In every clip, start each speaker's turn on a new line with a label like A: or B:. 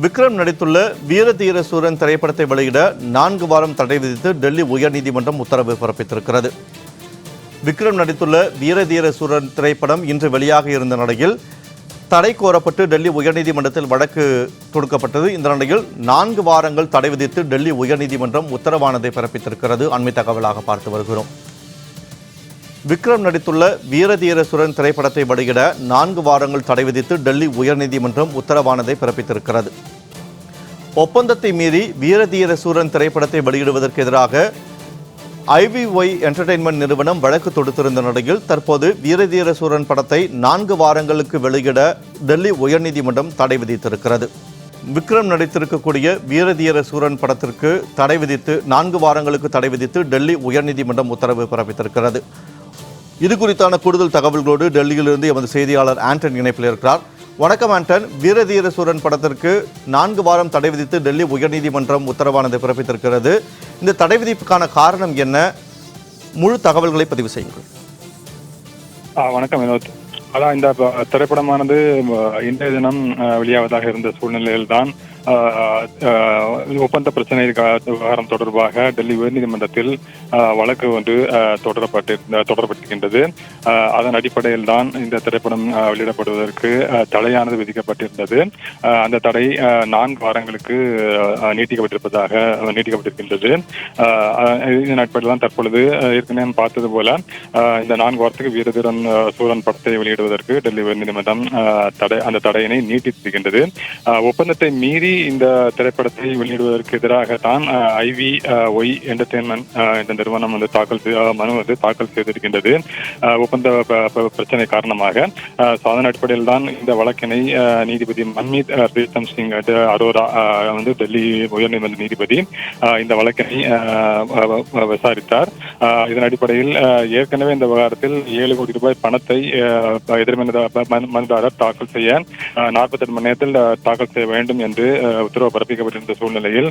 A: விக்ரம் நடித்துள்ள வீரதீர சூரன் திரைப்படத்தை வெளியிட நான்கு வாரம் தடை விதித்து டெல்லி உயர்நீதிமன்றம் உத்தரவு பிறப்பித்திருக்கிறது. விக்ரம் நடித்துள்ள வீரதீர சூரன் திரைப்படம் இன்று வெளியாக இருந்த நிலையில் தடை கோரப்பட்டு டெல்லி உயர்நீதிமன்றத்தில் வழக்கு தொடுக்கப்பட்டது. இந்த நிலையில் நான்கு வாரங்கள் தடை விதித்து டெல்லி உயர்நீதிமன்றம் உத்தரவானதை பிறப்பித்திருக்கிறது. அண்மை தகவலாக பார்த்து வருகிறோம். விக்ரம் நடித்துள்ள வீரதீரசுரன் திரைப்படத்தை வெளியிட நான்கு வாரங்கள் தடை விதித்து டெல்லி உயர்நீதிமன்றம் உத்தரவானதை பிறப்பித்திருக்கிறது. ஒப்பந்தத்தை மீறி வீரதீரசூரன் திரைப்படத்தை வெளியிடுவதற்கு எதிராக ஐவிஒய் என்டர்டெயின்மெண்ட் நிறுவனம் வழக்கு தொடுத்திருந்த நிலையில் தற்போது வீரதீரசூரன் படத்தை நான்கு வாரங்களுக்கு வெளியிட டெல்லி உயர்நீதிமன்றம் தடை விதித்திருக்கிறது. விக்ரம் நடித்திருக்கக்கூடிய வீரதீர சூரன் படத்திற்கு தடை விதித்து நான்கு வாரங்களுக்கு தடை விதித்து டெல்லி உயர்நீதிமன்றம் உத்தரவு பிறப்பித்திருக்கிறது. இது குறித்தான கூடுதல் தகவல்களோடு டெல்லியிலிருந்து எமது செய்தியாளர் ஆண்டன் இணைப்பில் இருக்கிறார். வணக்கம் ஆண்டன். வீரதீர சூரன் படத்திற்கு நான்கு வாரம் தடை விதித்து டெல்லி உயர்நீதிமன்றம் உத்தரவானதை பிறப்பித்திருக்கிறது. இந்த தடை விதிப்புக்கான காரணம் என்ன? முழு தகவல்களை பதிவு செய்யுங்கள்.
B: ஆ, வணக்கம் வினோத். அதான் இந்த திரைப்படமானது இன்றைய தினம் வெளியாவதாக இருந்த சூழ்நிலையில் தான் ஒப்பந்த பிரச்சனை விவகாரம் தொடர்பாக டெல்லி உயர்நீதிமன்றத்தில் வழக்கு ஒன்று தொடரப்பட்டு தொடரப்பட்டிருக்கின்றது. அதன் அடிப்படையில் தான் இந்த திரைப்படம் வெளியிடப்படுவதற்கு தடையானது விதிக்கப்பட்டிருந்தது. அந்த தடை நான்கு வாரங்களுக்கு நீட்டிக்கப்பட்டிருப்பதாக நீட்டிக்கப்பட்டிருக்கின்றது. இதன் அடிப்படையில் தான் தற்பொழுது ஏற்கனவே பார்த்தது போல இந்த நான்கு வாரத்துக்கு வீரதீரன் சூரன் படத்தை வெளியிடுவதற்கு டெல்லி உயர்நீதிமன்றம் தடை அந்த தடையினை நீட்டித்திருக்கின்றது. ஒப்பந்தத்தை மீறி இந்த திரைப்படத்தை வெளியிடுவதற்கு எதிராக தான் ஐவி ஒய் என்டர்டெயின்மெண்ட் என்ற நிறுவனம் வந்து தாக்கல் மனு வந்து தாக்கல் செய்திருக்கின்றது. ஒப்பந்த ப- பிரச்சனை காரணமாக சாதன அடிப்படையில் தான் இந்த வழக்கினை நீதிபதி மன்மீத் பிரீத்தம் சிங் அரோரா வந்து டெல்லி உயர்நீதிமன்ற நீதிபதி இந்த வழக்கினை விசாரித்தார். இதன் அடிப்படையில் ஏற்கனவே இந்த விவகாரத்தில் ஏழு கோடி ரூபாய் பணத்தை அ, மனுதாரர் தாக்கல் செய்ய நாற்பத்தெட்டு மணி நேரத்தில் தாக்கல் செய்ய வேண்டும் என்று உத்தரவு பிறப்பிக்கப்பட்டிருந்த சூழ்நிலையில்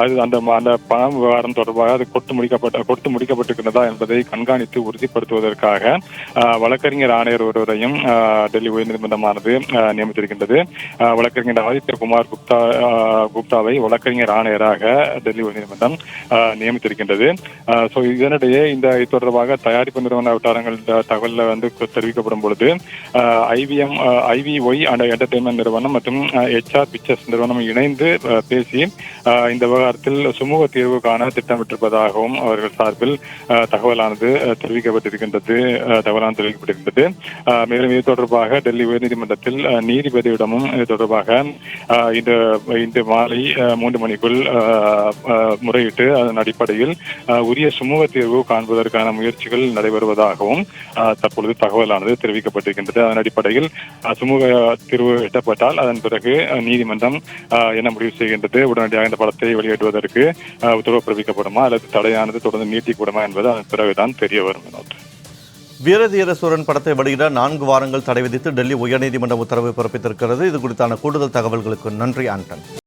B: அது அந்த அந்த பணம் விவகாரம் தொடர்பாக அது கொடுத்து முடிக்கப்பட்ட கொடுத்து முடிக்கப்பட்டிருக்கிறதா என்பதை கண்காணித்து உறுதிப்படுத்துவதற்காக வழக்கறிஞர் ஆணையர் ஒருவரையும் டெல்லி உயர்நீதிமன்றமானது நியமித்திருக்கின்றது. வழக்கறிஞர் ஆதித்ய குமார் குப்தா குப்தாவை வழக்கறிஞர் ஆணையராக டெல்லி உயர்நீதிமன்றம் நியமித்திருக்கின்றது. ஸோ இதனிடையே இந்த இது தொடர்பாக தயாரிப்பு நிறுவன வட்டாரங்கள் தகவலில் வந்து தெரிவிக்கப்படும் பொழுது ஐவிஎம் ஐவிஒய் அண்ட் என்டர்டைன்மெண்ட் நிறுவனம் மற்றும் ஹெச்ஆர் பிக்சர்ஸ் நிறுவனம் இணைந்து பேசி இந்த விவகாரத்தில் சுமூக தீர்வு காண திட்டமிட்டிருப்பதாகவும் அவர்கள் சார்பில் தகவலானது தெரிவிக்கப்பட்டிருக்கின்றது தகவலானது தெரிவிக்கப்பட்டிருக்கின்றது. மேலும் இது தொடர்பாக டெல்லி உயர்நீதிமன்றத்தில் நீதிபதியிடமும் இது தொடர்பாக இந்த மாலை மூன்று மணிக்குள் முறையிட்டு அதன் அடிப்படையில் உரிய சுமூக தீர்வு காண்பதற்கான முயற்சிகள் நடைபெறுவதாகவும் தற்பொழுது தகவலானது தெரிவிக்கப்பட்டிருக்கின்றது. அதன் அடிப்படையில் சுமூக தீர்வு எட்டப்பட்டால் அதன் பிறகு நீதிமன்றம் என்ன முடிவு செய்கின்றது? உடனடியாக இந்த படத்தை வெளியிடுவதற்கு உத்தரவு பிறப்பிக்கப்படுமா? அல்லது தடையானது தொடர்ந்து நீட்டிக்கப்படுமா என்பது அதன் பிறகுதான் தெரிய வரும் வினோத்.
A: வீரதீர சூரன் படத்தை வெளியிட நான்கு வாரங்கள் தடை விதித்து டெல்லி உயர்நீதிமன்ற உத்தரவு பிறப்பித்திருக்கிறது. இது குறித்தான கூடுதல் தகவல்களுக்கு நன்றி ஆண்டன்.